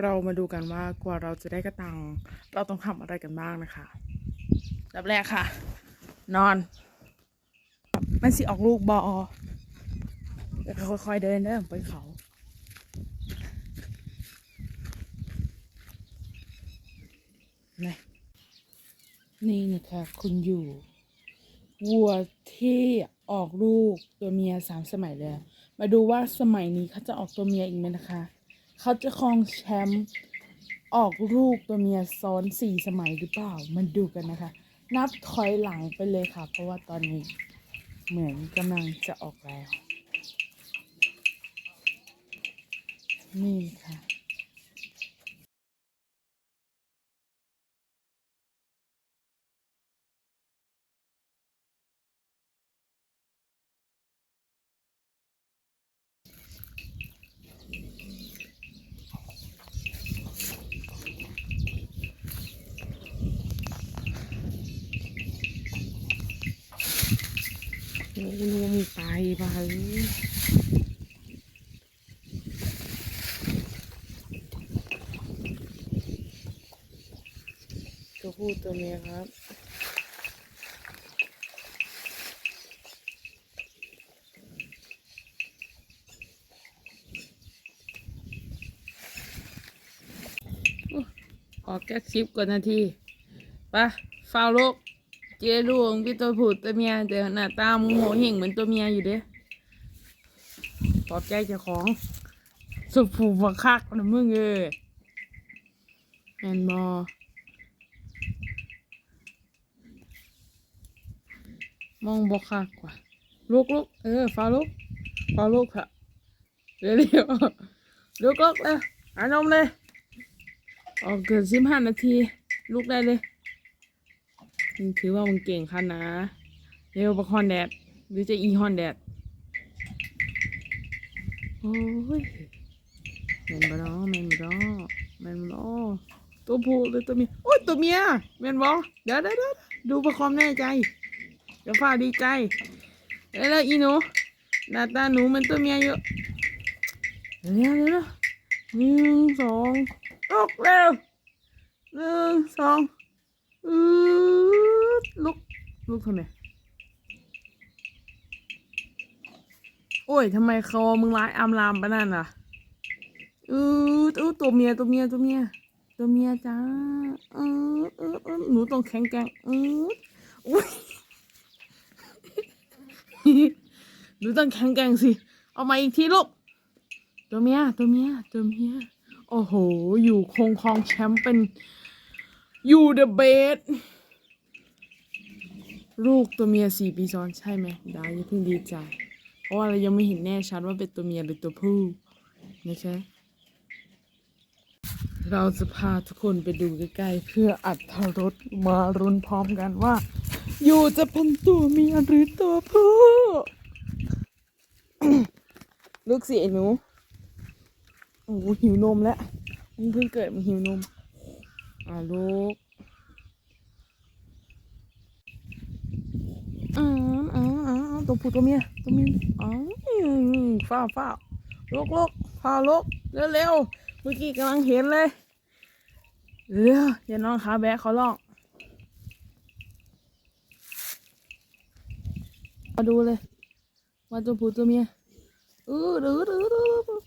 เรามาดูกันว่ากว่าเราจะได้กระตัง เราต้องทำอะไรกันบ้างนะคะดับแรกค่ะ นอน มันสิออกลูกบอแล้วก็ค่อยๆเดินเดินไปเขา นี่นะคะคุณอยู่วัวที่ออกลูกตัวเมียสามสมัยแล้ว มาดูว่าสมัยนี้เขาจะออกตัวเมียอีกไหมนะคะ เขาจะครองแชมป์ออกลูกตัวเมียซ้อนสี่สมัยหรือเปล่า มันดูกันนะคะ นับถอยหลังไปเลยค่ะ เพราะว่าตอนนี้เหมือนกำลังจะออกแล้ว นี่ค่ะ นึกว่ามีไปบ้าเอ้ยตัวผู้ตัวเมียครับออกแค่สิบกว่านาที ไปะฟาวลูก เจลูกพี่ตัวผู้ตัวเมียเดี๋ยวหน้าตามึงโหเห่งเหมือนตัวเมียอยู่เด้ปลอบใจเจ้าของสุดผูบักคักนะมึงเอ้ยแอนมอมองบกคักกว่าลูกลูกเออฟ้าลูกฟ้าลูกค่ะเร็วเร็วลูกลูกเลยหานมเลยออกเกินสิบห้านาทีลูกได้เลย มึงถือว่ามึงเก่งค่ะนะ เร็วประคอนแดด หรือจะอีฮอนแดด โอ้ยแมนบ่เนาะแมนบ่เนาะแมนบ่เนาะตัวผู้หรือตัวเมีย โอ้ยตัวเมียแมนบ่เดี๋ยวเดี๋ยวเดดูประความแน่ใจ เดี๋ยวฟ้าดีใจ แล้วอีหนูหน้าตาหนูมันตัวเมียอยู่เร็วเร็วหนึ่งสองลุกเร็วหนึ่งสอง ลุกทำไมโอ้ยทำไมคอมึงร้ายอามลามปะนั่นอะอืดอืดตัวเมียตัวเมียตัวเมียตัวเมียจ้าอืดอืดอืดหนูต้องแข็งแกร่งอืดอุ้ยหนูต้องแข็งแกร่งสิ เอามาอีกทีลูก ตัวเมียตัวเมียตัวเมียโอ้โห อยู่คงครองแชมป์เป็น อยู่เดอะเบส ลูกตัวเมียสี่ปีซ้อนใช่ไหมด้อย่าเพิ่งดีใจเพราะว่าเรายังไม่เห็นแน่ชัดว่าเป็นตัวเมียหรือตัวผู้นะคะเราจะพาทุกคนไปดูใกล้ๆเพื่ออัดทรสมารุนพร้อมกันว่า อยู่จะเป็นตัวเมียหรือตัวผู้ลูกสิไอ้หนูโอ้หหิวนมแล้วมึงเพิ่งเกิดมึงหิวนมอ่าลูกอ๋ออ๋ออ๋อตัว ผู้ตัวเมียตัวเมียอ๋อฟ้าฟ้าลกลูกพาลกเร็วเร็วเมื่อกี้กำลังเห็นเลยเร็วอย่าน้อนขาแบะเขาลองมาดูเลยว่าตัวผู้ตัวเมียเออเดือดเดืออือ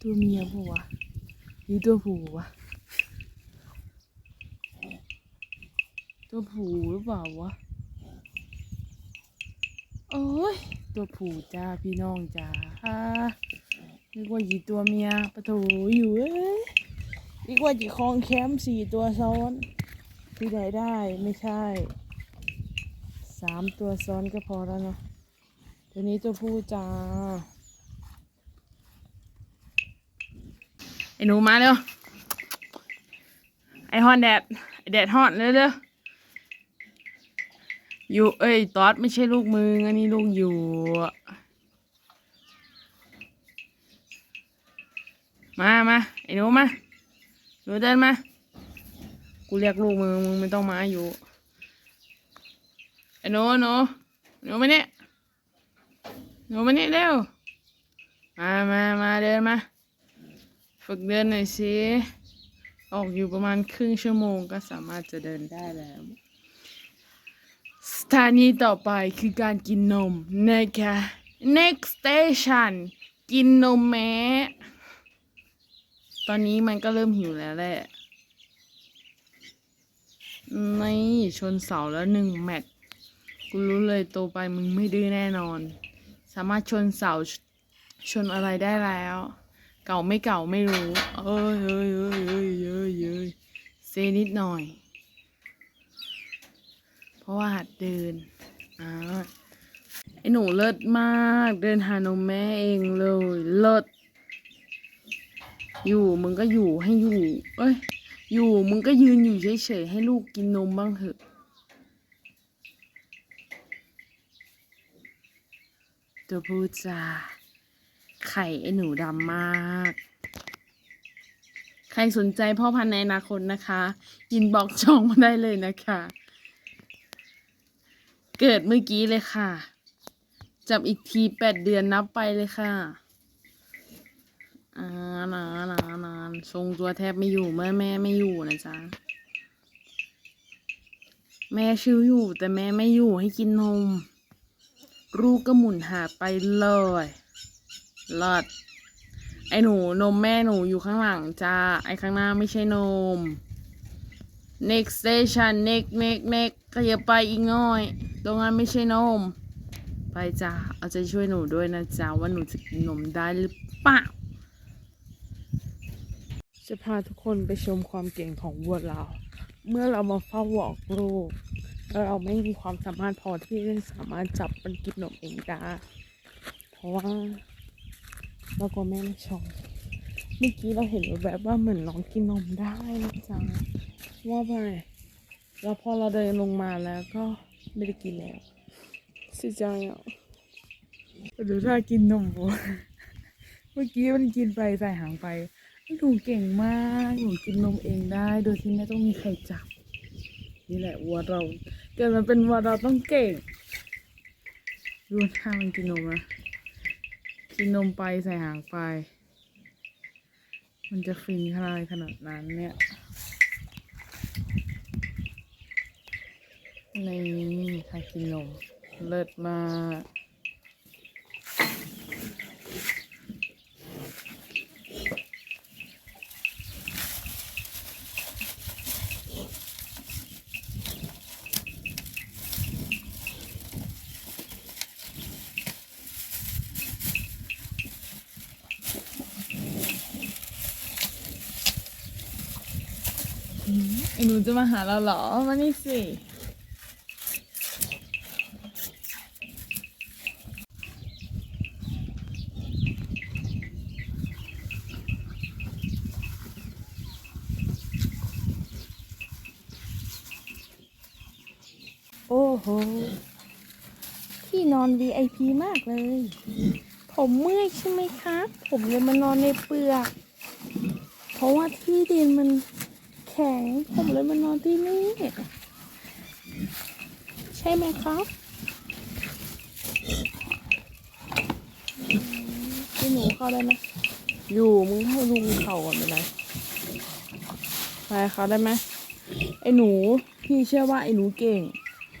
ตัวเมียปะวะหรือตัวผู้วะตัวผูหรือเปล่าวะ โอ้ย ตัวผูจ้าพี่น้องจ้านึกว่าหยีตัวเมียปะโถอยู่เอ้ยนึกว่าจีคลองแคมป์สี่ตัวซ้อนที่ไหนได้ไม่ใช่สามตัวซ้อนก็พอแล้วเนาะตัวนี้ตัวผู้จ้าไอ้หนูมาเร็วไอฮอนแดดไอแดดฮอนเร็วเร็ อยู่เอ้ยตอดไม่ใช่ลูกมึงอันนี้ลูกอยู่มามาไอ้หนูมาหนูเดินมา กูเรียกลูกมึงมึงไม่ต้องมาอยู่ไอ้หนูหนูหนูมาเนี่ยหนูมาเนี่ยเร็วมามามาเดินมาฝึกเดินหน่อยสิออกอยู่ประมาณครึ่งชั่วโมงก็สามารถจะเดินได้แล้ว ถานีต่อไปคือการกินนมนะคะ next station กินนมแม้ตอนนี้มันก็เริ่มหิวแล้วแหละนี่ชนเสาแล้วหนึ่งแมตช์กูรู้เลยโตไปมึงไม่ดื้อแน่นอน สามารถชนเสาชชนอะไรได้แล้ว เก่าไม่เก่าไม่รู้ เอ้ยเอ้ยเอ้ยเอ้ยเอ้ยเอ้ยเซนิดหน่อย เพราะว่าหัดเดินอ่าไอหนูเลิศมากเดินหานมแม่เองเลยเลิศอยู่มึงก็อยู่ให้อยู่ เอ้ย อยู่มึงก็ยืนอยู่เฉยๆให้ลูกกินนมบ้างเถอะตัวพูดจาไข่ไอหนูดำมาก ใครสนใจพ่อพันธุ์ในอนาคตนะคะ ยินบอกจองมาได้เลยนะคะ เกิดเมื่อกี้เลยค่ะ จับอีกทีแปดเดือนนับไปเลยค่ะอ่านานานานทรงตัวแทบไม่อยู่เมื่อแม่ไม่อยู่นะจ๊ะ แม่ชิวอยู่แต่แม่ไม่อยู่ให้กินนม ลูกก็หมุนหาไปเลยเลิศไอ้หนูนมแม่หนูอยู่ข้างหลังจ้า ไอ้ข้างหน้าไม่ใช่นม next station next next next ก็ย่าไปอีกน่อยตรงนั้นไม่ใช่นม ไปจ้าเอาใจช่วยหนูด้วยนะจ๊ะว่าหนูจะกินนมได้หรือเปล่าจะพาทุกคนไปชมความเก่งของวัวเรา เมื่อเรามาเฝ้าบอกลูกแล้วเราไม่มีความสามารถพอที่จะสามารถจับมันกินนมเองได้เพราะว่าเราก็แม่ไม่ชอบเมื่อกี้เราเห็นแบบว่าเหมือนน้องกินนมได้นะจ๊ะ ว่าไปแล้วพอเราเดินลงมาแล้วก็ไม่ได้กินแล้วเสียใจอะดูถ้ากินนมวัวเมื่อกี้มันกินไปใส่หางไปหนูเก่งมากหนูกินนมเองได้ โดยที่ไม่ต้องมีใครจับ นี่แหละวัวเรา เกิดมาเป็นวัวเราต้องเก่งดูท่ามันกินนมนะกินนมไปใส่หางไป มันจะฟินขนาดขนาดนั้นเนี่ย นี่ใครกินนม เลิศมากไอ้หนูจะมาหาเราเหรอ มานี่สิ โห ที่นอน VIP มากเลย ผมเมื่อยใช่ไหมครับ ผมเลยมานอนในเปลือก เพราะว่าที่ดินมันแข็ง ผมเลยมานอนที่นี่ ใช่ไหมครับพี่หนูเข้าได้ไหมอยู่มึงให้ลุงเข่าก่อนเป็นไรไปเขาได้ไหมไอ้หนู พี่เชื่อว่าไอ้หนูเก่ง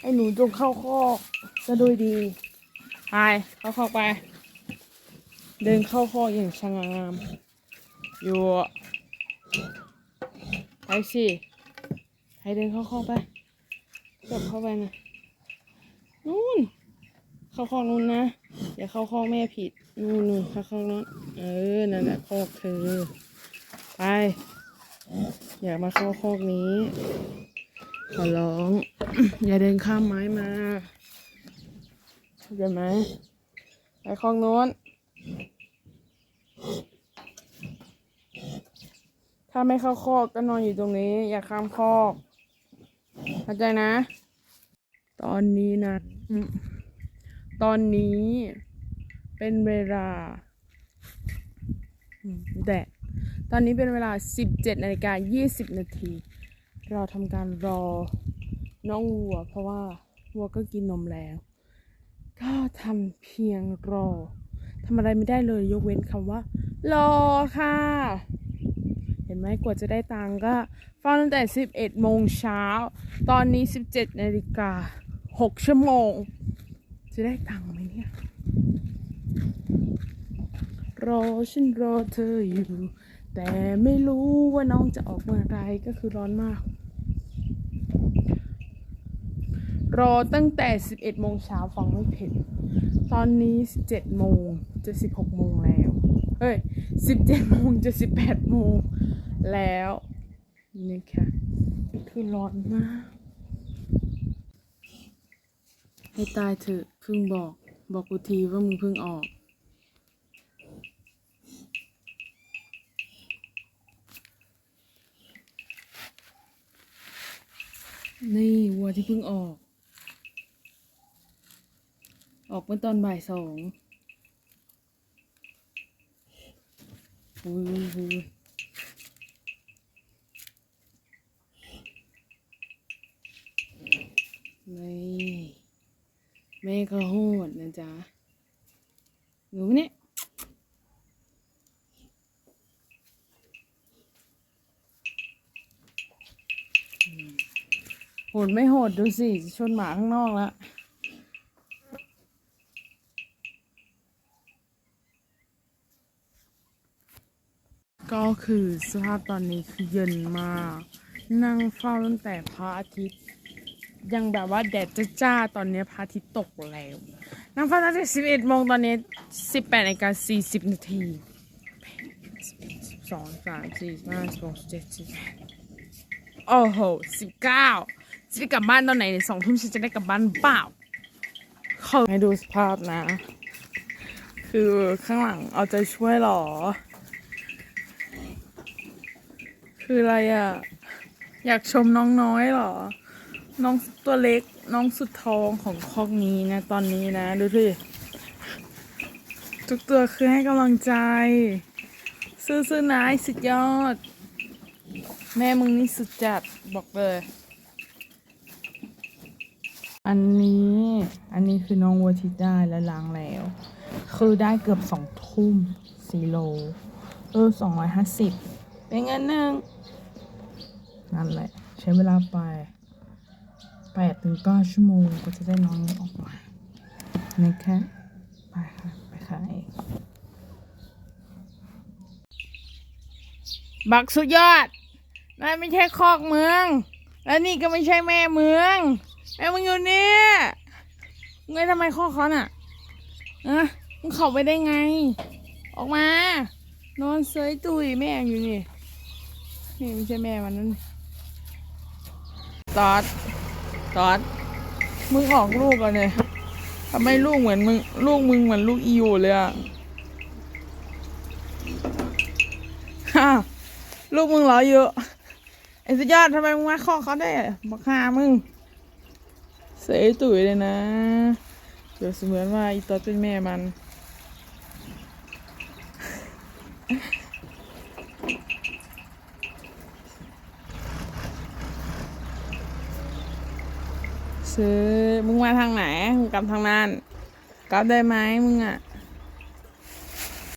ไอ้หนูจงเข้าคอกจะโดยดีไปเข้าคอกไป เดินเข้าคอกอย่างสง่างาม อยู่ไปสิให้เดินเข้าคอกไปกลับเข้าไปนะนู่น เข้าคอกนู้นนะอย่าเข้าคอกแม่ผิดนู่นนู่นเข้าคอกนู้นเออนั่นแหละคอกเธอไป อย่ามาเข้าคอกนี้ ขอร้อง อย่าเดินข้ามไม้มาเข้าใจไหมไปคอกโน้น ถ้าไม่เข้าคอกก็นอนอยู่ตรงนี้ อย่าข้ามคอกเข้าใจนะ ตอนนี้นะ ตอนนี้เป็นเวลาแต่ตอนนี้เป็นเวลา 17นาฬิกา20นาที เราทำการรอน้องวัว เพราะว่าวัวก็กินนมแล้ว ก็ทำเพียงรอทำอะไรไม่ได้เลยยกเว้นคำว่า รอค่ะ เห็นไหมกว่าจะได้ตังค์ก็เฝ้าตั้งแต่ 11โมงเช้า ตอนนี้ 17นาฬิกา6ชั่วโมง จะได้ตังค์ไหมเนี่ย รอฉันรอเธออยู่ แต่ไม่รู้ว่าน้องจะออกเมื่อไรก็คือร้อนมาก รอตั้งแต่ 11 โมงเช้าฟังไม่ผิด ตอนนี้ 17 โมงจะ 16 โมงแล้วเฮ้ย 17 โมงจะ 18 โมงแล้วนี่ค่ะ คือร้อนมาก ให้ตายเถอะเพิ่งบอก บอกกูทีว่ามึงเพิ่งออก นี่วัวที่เพิ่งออก ออกเมื่อตอนบ่ายสองอุ้ยอุ้ยนี่แม่ก็โหดนะจ๊ะหนูเนี่ย โหดไม่โหดดูสิ ชนหมาข้างนอกแล้วก็คือสภาพตอนนี้คือเย็นมาก นั่งเฝ้าตั้งแต่พระอาทิตย์ ยังแบบว่าแดดจ้าๆตอนนี้พระอาทิตย์ตกแล้วนั่งเฝ้าตั้งแต่สิบเอ็ดโมงตอนนี้สิบแปดนาฬิกาสี่สิบนาทีสิบสองสามสี่ห้าสิบหกสิบเจ็ดสิบแปดโอ้โหสิบเก้า จะได้กลับบ้านตอนไหนสองทุ่มฉันจะได้กลับบ้านเปล่าเขาให้ดูสภาพนะ คือข้างหลังเอาใจช่วยหรอ คืออะไรอะ อยากชมน้องน้อยหรอ น้องตัวเล็กน้องสุดทองของคอกนี้นะ ตอนนี้นะ ดูสิทุกตัวคือให้กำลังใจ ซื่อๆนายสุดยอด แม่มึงนี่สุดจัดบอกเลย อันนี้อันนี้คือน้องวัวที่ได้แล้วล้างแล้ว คือได้เกือบสองทุ่มสี่โลเออสองร้อยห้าสิบเป็นเงินหนึ่งนั่นแหละ ใช้เวลาไปแปดถึงเก้าชั่วโมงก็จะได้น้องนี้ออกมานะคะไปค่ะไปขายบักสุดยอดนั่นไม่ใช่คอกเมือง และนี่ก็ไม่ใช่แม่เมือง แม่มึงอยู่นี่ไงยทำไมคอเขาน่ะอะมึงเข้าไปได้ไง ออกมา นอนเซยตุยแม่อยู่นี่ นี่ไม่ใช่แม่มันนั่นตอดตอด มึงออกลูกอะเนี่ยทำไมลูกเหมือนมึงลูกมึงเหมือนลูกอีอยู่เลยอะฮ่าลูกมึงเหรอเยอะไอ้สุดยอดทำไมมึงมาข้อเขาได้บักฮามึง เสยตุ๋ยเลยนะเดี๋ยวเสมือนว่าอีตอดเป็นแม่มัน ซื้อมึงมาทางไหนมึงกลับทางนั้น กลับได้ไหมมึงอะ